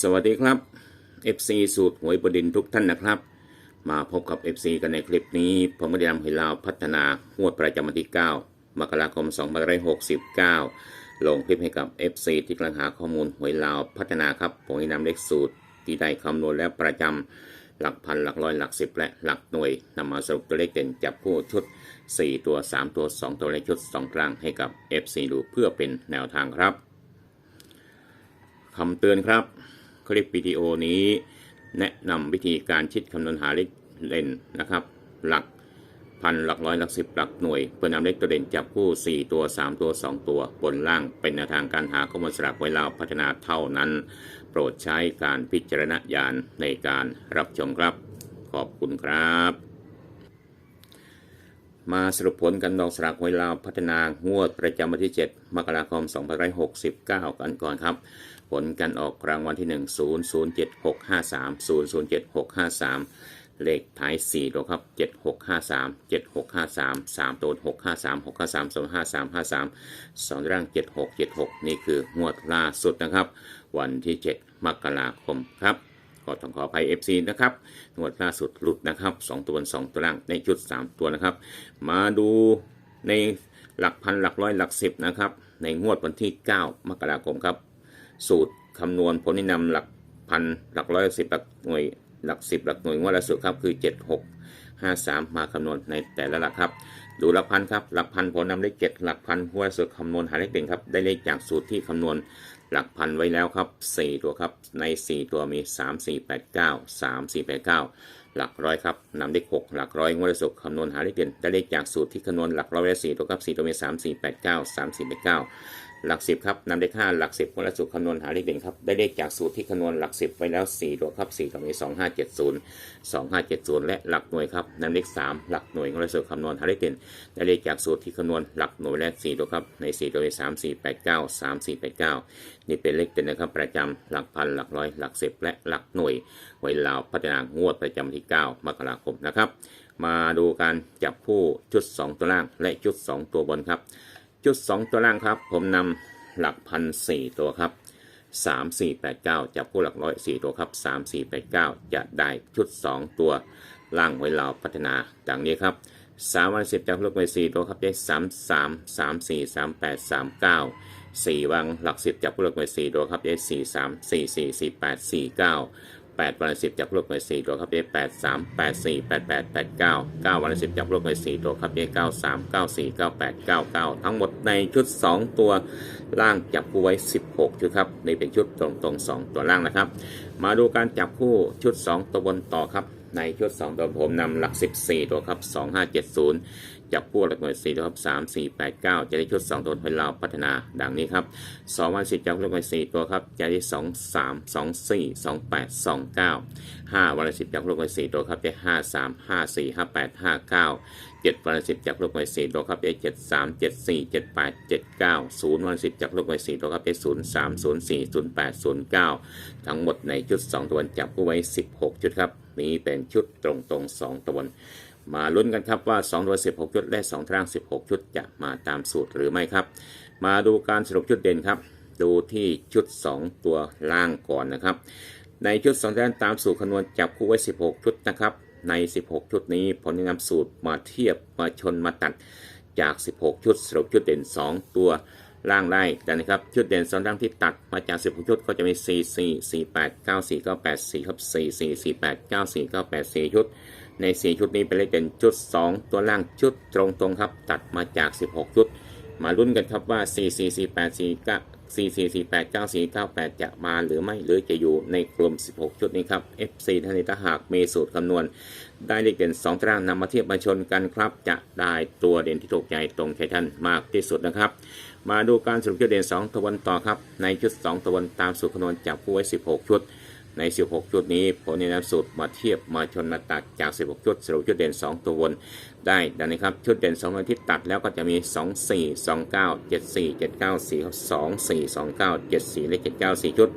สวัสดีครับ FC สูตรหวยบดินทร์ทุกท่านนะครับ มาพบกับ FC กันในคลิปนี้ ผมก็ได้นำหวยลาวพัฒนางวดประจำวันที่ 9 มกราคม 2569 ลงคลิปให้กับ FC ที่กำลังหาข้อมูลหวยลาวพัฒนาครับ ผมได้นำเลขสูตรที่ได้คำนวณและประจำหลักพันหลักร้อยหลักสิบและหลักหน่วยนำมาสรุปตัวเลขเด่นจับคู่ชุด 4 ตัว 3 ตัว 2 ตัวและชุด 2 กลางให้กับ FC ดูเพื่อเป็นแนวทางครับคำเตือนครับ คลิปวิดีโอนี้ แนะนำวิธีการชิดคำนวณหาเลขเด่นนะครับ หลักพันหลักร้อยหลักสิบหลักหน่วย เพื่อนำเลขตัวเด่นจับคู่ 4 ตัว 3 ตัว 2 ตัว บนล่างเป็นแนวทางการหาข้อมูลสลากไว้ลาวพัฒนาเท่านั้น โปรดใช้การพิจารณญาณในการรับชมครับ ขอบคุณครับ มาสรุปผลกันดอกสลากหวยลาวพัฒนางวดประจำวันที่ 7 มกราคม 2569 กันก่อนครับ ผลการออกรางวัลที่ 1 0 0 7 6 5 3 0 0 7 6 5 3 เลขท้าย4ตัวครับ 7 6 5 3 7 6 5 3 3ตัว6 5 3 6 5 3 2 5 3 5 3 2ร่าง 7 6 7 6 นี่คืองวดล่าสุดนะครับ วันที่ 7 มกราคมครับ ขอต้องขออภัย FC นะครับงวดล่าสุดหลุดนะครับ 2 ตัวบน2ตัวล่างในชุด 3 ตัวนะครับ มาดูในหลักพันหลักร้อยหลักสิบนะครับ ในงวดวันที่ 9 มกราคมครับ สูตรคำนวณผลที่นำหลักพันหลักร้อยหลักสิบหลักหน่วยหลักสิบหลักหน่วยงวดละสุดครับคือ 7 6 5 3 มาคำนวณในแต่ละหลักครับ ดูหลักพันครับหลักพันผลนำเลขเจ็ดหลักพันหัวสุดคำนวณหาเลขเด่นครับได้เลขจากสูตรที่คำนวณ หลักพันไว้แล้วครับ 4 ตัวครับใน 4 ตัวมี 3 4 8 9 3 4 8 9 หลักร้อยครับนำเลข6หลักร้อยงวดสุดคำนวณหาเลขเด่นได้เลขจากสูตรที่คำนวณหลักร้อยและ4ตัวครับ4ตัวมี 3 4 8 9 3 4 8 9 หลักสิบครับนำเลขห้าหลักสิบงวดละสุดคำนวณหาเลขเด่นครับ ได้เลขจากสูตรที่คำนวณหลักสิบไว้แล้ว4ตัวครับ4ตัวมี2 5 7 0 2570และหลักหน่วยครับนำเลข3หลักหน่วยของเราสูตรคำนวณหาเลขเด่น ได้เลขจากสูตรที่คำนวณหลักหน่วยและ4ตัวครับใน4ตัวมี3 4 8 9 3 4 8 9นี่เป็นเลขเด่นนะครับประจำหลักพันหลักร้อยหลักสิบและหลักหน่วยไว้ลาวพัฒนางวดประจำวันที่9มกราคมนะครับมาดูการจับคู่ชุด 2 ตัวล่างและชุด 2 ตัวบนครับ จุด2ตัวล่างครับ ผมนำหลักพันสี่ตัวครับ3 4 8 9จับคู่หลักร้อย4ตัวครับ3 4 8 9จะได้ชุด2ตัวล่างไว้เราพัฒนาดังนี้ครับ3วัน10จับลูกไป4ตัวครับได้3 3 3 4 3 8 3 9 4วังหลัก10จับลูกไป4ตัวครับได้4 3 4 4 4 8 4 9 8 วันละ10จับลูกไป4ตัวครับได้8 3 8 4 8 8 8 9 9 วันละ10จับลูกไป4ตัวครับได้9 3 9 4 9 8 9 9 ทั้งหมดในชุด 2 ตัวล่างจับคู่ไว้ 16 ชุดครับนี่เป็นชุดตรงตรงๆ 2 ตัวล่างนะครับ มาดูการจับคู่ชุด 2 ตัวบนต่อครับ ในชุด 2 ตัวผมนำหลัก 14 ตัวครับ 2570 จับคู่หลักหน่วย4ตัวครับ3 4 8 9 จะได้ชุด 2 ตัวให้เราพัฒนาดังนี้ครับ2วัน10จับหลักหน่วย4ตัวครับจะได้ 2 3 2 4 2 8 2 9 5 วันละ10จับหลักหน่วย4ตัวครับจะ5 3 5 4 5 8 5 9 7วันละ10จับลูกหน่วย4ตัวครับได้7 3 7 4 7 8 7 9 0วันละ10จับลูกหน่วย4ตัวครับได้0 3 0 4 0 8 0 9 ทั้งหมดในชุด 2 ตัวจับคู่ไว้ 16 ชุดครับนี้เป็นชุดตรงๆ2ตัว มาลุ้นกันครับว่า2ตัว16 ชุดและ2ตาราง 16 ชุดจะมาตามสูตรหรือไม่ครับ มาดูการสรุปชุดเด่นครับ ดูที่ชุด 2 ตัวล่างก่อนนะครับ ในชุด2ด้านตามสูตรคำนวณจับคู่ไว้ 16 ชุดนะครับ ใน 16 ชุดนี้ผมจะนำสูตรมาเทียบมาชนมาตัดจาก 16 ชุด สรุปชุดเด่น 2 ตัวล่างได้แต่นะครับ ชุดเด่นสองดังที่ตัดมาจาก 16 ชุดก็จะมี 4 4 4 8 9 4 9 8 4ครับ4 4 4 8 9 4 9 8 4 ชุด ใน 4 ชุดนี้เป็นเลขเด่นชุด 2 ตัวล่างชุดตรงๆครับ ตัดมาจาก 16 ชุด มาลุ้นกันครับว่า 4 4 4 8 4 9 4 4 4 8 9 4 9 8 จะมาหรือไม่หรือจะอยู่ในกลุ่ม 16 ชุดนี้ครับ FC ท่านนี้ถ้าหากมีสูตรคำนวณ ได้เลขเด่น2ตารางนำมาเทียบมาชนกันครับ จะได้ตัวเด่นที่ถูกใจตรงใจท่านมากที่สุดนะครับ มาดูการสรุปชุดเด่น 2ตัวบนต่อครับ ในชุด 2ตัวบนตามสูตรคำนวณจับคู่ไว้ 16 ชุด ใน 16 ชุดนี้ผมแนะนำสูตรมาเทียบมาชนมาตัดจาก 16 ชุดสรุปชุดเด่น 2 ตัวบนได้ดังนี้ครับชุดเด่น 2 ตัวที่ตัดแล้วก็จะมี 2 4 2 9 7 4 7 9 4ครับ2 4 2 9 7 4และ7 9 4 ชุด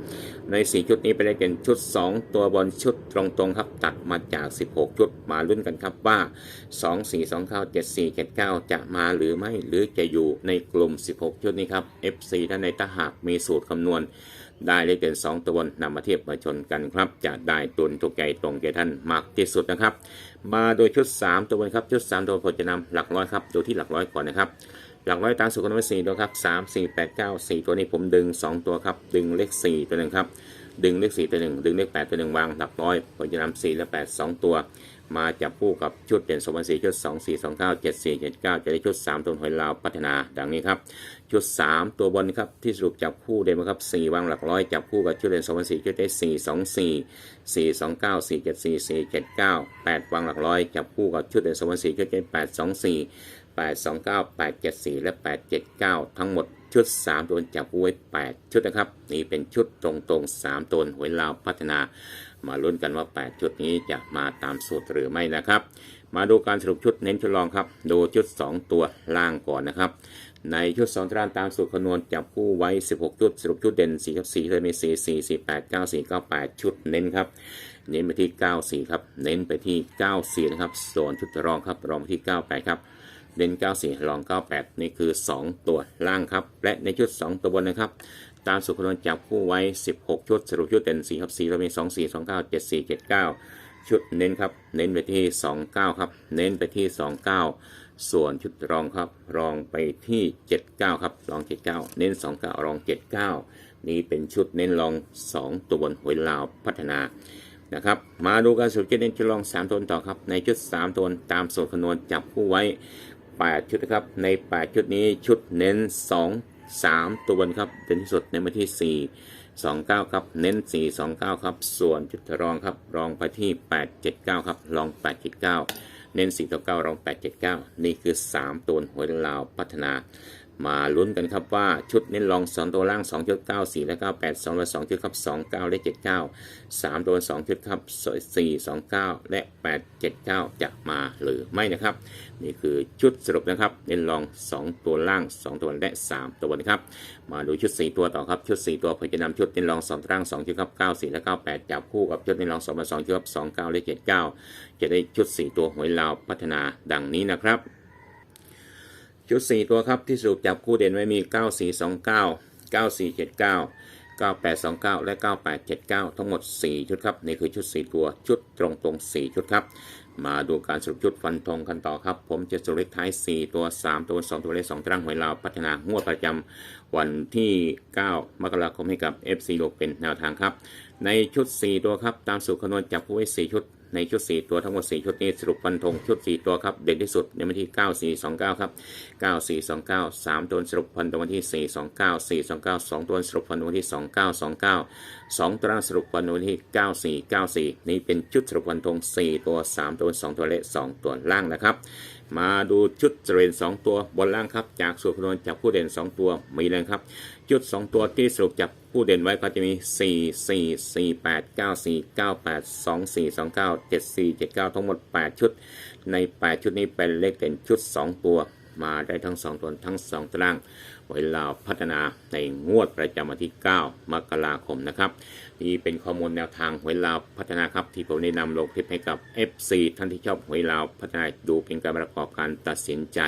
ใน 4 ชุดนี้ไปได้เป็นชุด 2 ตัวบนชุดตรงๆครับตัดมาจาก 16 ชุดมาลุ้นกันครับว่า 2 4 2 9 7 4 7 9 จะมาหรือไม่หรือจะอยู่ในกลุ่ม 16 ชุดนี้ครับ FC ท่านในถ้าหากมีสูตรคำนวณ ได้เลขเด่น2 ตัวนนำมาเทียบมาชนกันครับ จะได้ตุนตัวใหญ่ตรงแก่ท่านมากที่สุดนะครับ มาโดยชุด 3 ตัวบนครับ ชุด 3 ตัวผมจะนำหลักร้อยครับดูที่หลักร้อยก่อนนะครับ หลักร้อยตามสูตรคำนวณสี่ตัวครับสามสี่แปดเก้าสี่ตัวนี้ผมดึง 2 ตัวครับ ดึงเลข 4 ตัวหนึ่งครับ ดึงเลข 4 ตัวหนึ่งดึงเลข 8 ตัวหนึ่งวางหลักร้อยผมจะนำ4และ 8 2 ตัว มาจับคู่กับชุดเด่นสมบัติสี่ชุด 2 4 2 9 7 4 7 9 จะได้ชุด 3 ตัวหอยลาวพัฒนาดังนี้ครับ ชุด 3 ตัวบนครับที่สรุปจับคู่เด่นมาครับ4วางหลักร้อยจับคู่กับชุดเด่นสมบัติสี่ชุดได้ 4 2 4 4 2 9 4 7 4 4 7 9 8 วางหลักร้อยจับคู่กับชุดเด่นสมบัติสี่ชุดได้ 8 2 4 8 2 9 8 7 4 และ 8 7 9 ทั้งหมดชุด 3 ตัวจับคู่ไว้ 8 ชุดนะครับ นี่เป็นชุดตรงๆ 3 ตัวหวยลาวพัฒนา มาลุ้นกันว่า 8 ชุดนี้จะมาตามสูตรหรือไม่นะครับ มาดูการสรุปชุดเน้นชุดรองครับดูชุด 2 ตัวล่างก่อนนะครับ ในชุด2ตารางตามสูตรคำนวณจับคู่ไว้ 16 ชุด สรุปชุดเด่น4กับ4เลยมี4 4 4 8 9 4 9 8 ชุดเน้นครับเน้นไปที่ 94 ครับ เน้นไปที่ 94 นะครับ ส่วนชุดรองครับ รองไปที่ 98 ครับเด่น94 รอง 98 นี่คือ 2 ตัวล่างครับ และในชุด 2 ตัวบนนะครับ ตามสูตรคำนวณจับคู่ไว้ 16 ชุด สรุปชุดเด่น4ครับ4เรามี 2 4 2 9 7 4 7 9 ชุดเน้นครับ เน้นไปที่ 29 ครับ เน้นไปที่ 29 ส่วนชุดรองครับ รองไปที่ 79 ครับ รอง 79 เน้น 29 รอง 79 นี่เป็นชุดเน้นรอง 2 ตัวบนหวยลาวพัฒนานะครับมาดูการสรุปชุดเน้นชุดรอง 3 ตัวต่อครับ ในชุด 3 ตัวตามสูตรคำนวณจับคู่ไว้ 8 ชุดครับ ใน 8 ชุดนี้ชุดเน้น 2 3 ตัวบนครับเด่นที่สุดในมาที่ 4 2 9 ครับ เน้น 4 2 9 ครับ ส่วนจุดรองครับ รองไปที่ 8 7 9 ครับ รอง 8 7 9 เน้น 4 ต่อ 9 รอง 8 7 9 นี่คือ 3 ตัวหวยลาวพัฒนา มาลุ้นกันครับว่าชุดเน้นรอง 2 ตัวล่าง2ชุด9 4 และ 9 8 2 และ2ชุดครับ 2 9 และ 7 9 3 ตัว2ชุดครับ 4 2 9 และ 8 7 9 จะมาหรือไม่นะครับ นี่คือชุดสรุปนะครับ เน้นรอง 2 ตัวล่าง 2 ตัวและ 3 ตัวนะครับ มาดูชุด 4 ตัวต่อครับ ชุด 4 ตัวผมจะนำชุดเน้นรอง 2 ตัวล่าง 2 ชุดครับ 9 4 และ 9 8 จับคู่กับชุดเน้นรอง2มา2ชุดครับ 2 9 และ 7 9 จะได้ชุด 4 ตัวหวยลาวพัฒนาดังนี้นะครับ ชุด 4 ตัวครับที่สรุปจับคู่เด่นไว้มี 9429 9479 9829 และ 9879 ทั้งหมด 4 ชุดครับ นี่คือชุด 4 ตัวชุดตรงตรง4ชุดครับ มาดูการสรุปชุดฟันธงกันต่อครับ ผมจะสรุปท้าย 4 ตัว 3 ตัว 2 ตัวเลข2ตรางหวยลาวพัฒนางวดประจำวันที่ 9 มกราคมให้กับ FC โลกเป็นแนวทางครับ ในชุด 4 ตัวครับ ตามสูตรคำนวณจับคู่ไว้4ชุด ในชุด 4 ตัวทั้งหมด 4 ชุดนี้สรุปฟันธงชุด 4 ตัวครับเด่นที่สุดในวันที่ 9429 ครับ 9429 3 ตัวสรุปพันตัววันที่ 429 429 2 ตัวสรุปพันตัววันที่ 2929 2 ตัวสรุปพันตัววันที่ 9494 นี่เป็นชุดสรุปพันธง4 ตัว 3 ตัว 2 ตัวและ 2 ตัวล่างนะครับ มาดูชุดเจริญ2ตัวบนล่างครับจากสูตรคำนวณจับผู้เด่น 2 ตัวมีเลยครับจุด 2 ตัวที่สรุปจับผู้เด่นไว้ก็จะมี 4 4 4 8 9 4 9 8 2 4 2 9 7 4 7 9 ทั้งหมด 8 ชุด ใน 8 ชุดนี้เป็นเลขเด่นชุด 2 ตัวมาได้ทั้ง2ตัวทั้ง 2ตาราง ไว้ลาวพัฒนาในงวดประจำวันที่ 9 มกราคมนะครับ นี่เป็นข้อมูลแนวทางหวยลาวพัฒนาครับที่ผมได้นำลงคลิปให้กับ FC ท่านที่ชอบหวยลาวพัฒนาดูเป็นการประกอบการตัดสินใจ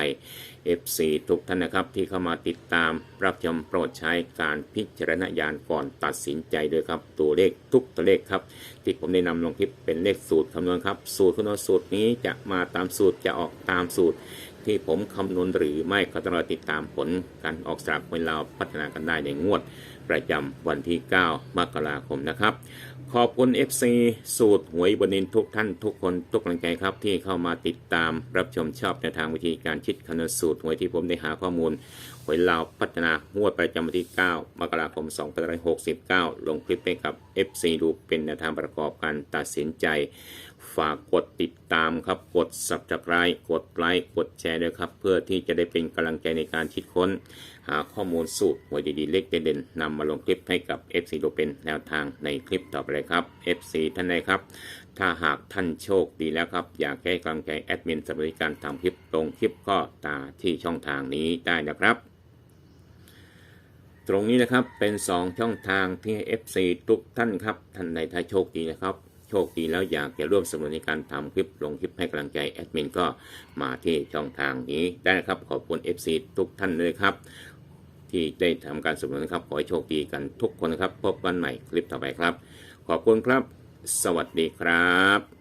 FC ทุกท่านนะครับที่เข้ามาติดตามรับชมโปรดใช้การพิจารณญาณก่อนตัดสินใจด้วยครับ ตัวเลขทุกตัวเลขครับ ที่ผมได้นำลงคลิปเป็นเลขสูตรคำนวณครับ สูตรคำนวณสูตรนี้จะมาตามสูตรจะออกตามสูตรที่ผมคำนวณหรือไม่ก็ต้องรอติดตามผลการออกสลากหวยลาวพัฒนากันได้ในงวด ประจำวันที่ 9 มกราคมนะครับ ขอบคุณ FC สูตรหวยบนินทุกท่านทุกคนทุกกำลังใจครับ ที่เข้ามาติดตามรับชมชอบในทางวิธีการคิดคำนวณสูตรหวยที่ผมได้หาข้อมูลหวยลาวพัฒนางวดประจำวันที่ 9 มกราคม 2569 ลงคลิปให้กับ FC ดูเป็นแนวทางประกอบการตัดสินใจ ฝากกดติดตามครับ กด subscribe กดไลค์ กดแชร์ด้วยครับ เพื่อที่จะได้เป็นกำลังใจในการคิดค้น หาข้อมูลสูตรหวยดีๆ เลขเด่นๆนำมาลงคลิปให้กับ FC ดูเป็นแนวทางในคลิปต่อไปเลยครับ FC ท่านใดครับ ถ้าหากท่านโชคดีแล้วครับ อยากให้กำลังใจแอดมินสำหรับการทำคลิปลงคลิปก็ตาที่ช่องทางนี้ได้นะครับตรงนี้นะครับเป็น 2 ช่องทางที่ FC ทุกท่านครับ ท่านใดถ้าโชคดีนะครับ โชคดีแล้วอยากจะร่วมสนุนในการทำคลิปลงคลิปให้กำลังใจแอดมินก็มาที่ช่องทางนี้ได้นะครับขอบคุณ FC ทุกท่านเลยครับ ที่ได้ทำการสนับสนุนนะครับขอให้โชคดีกันทุกคนนะครับ พบกันใหม่คลิปต่อไปครับ ขอบคุณครับ สวัสดีครับ